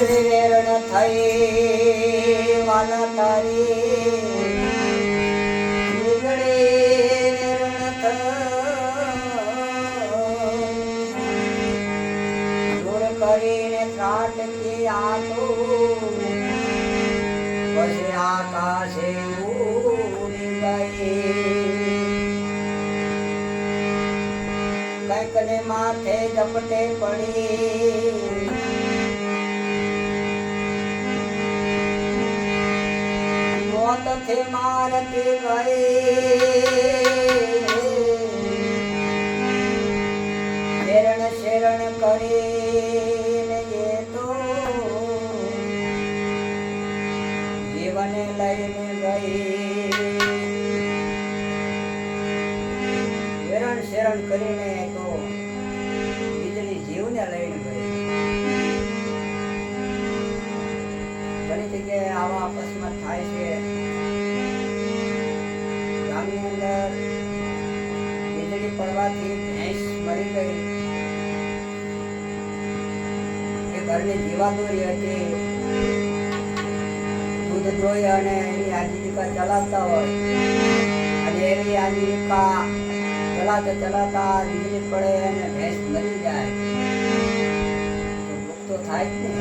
વીજળી વેરણ થઈ. વાલા તારી કરીને ત્રાટકી આતું પછી આકાશે ઉડી માથે ઝપટે પડી. મોતથી મારતે ગયે. શેરણ શરણ કરીને તો જીવને લઈને ગઈ શેરણ શેરણ કરીને ઘણી જગ્યાએ આવા અકસ્માત થાય છે. ગામની અંદર વીજળી પડવાથી ભેંસ મરી ગઈ. એ ઘરની જીવાદોરી હતી. દૂધ દોઈ અને એની આજીવિકા ચલાવતા હોય. અને એની આજીવિકા ચલાવતા ચલાવતા વીજળી પડે અને ભેંસ મરી જાય. તો થાય જ ને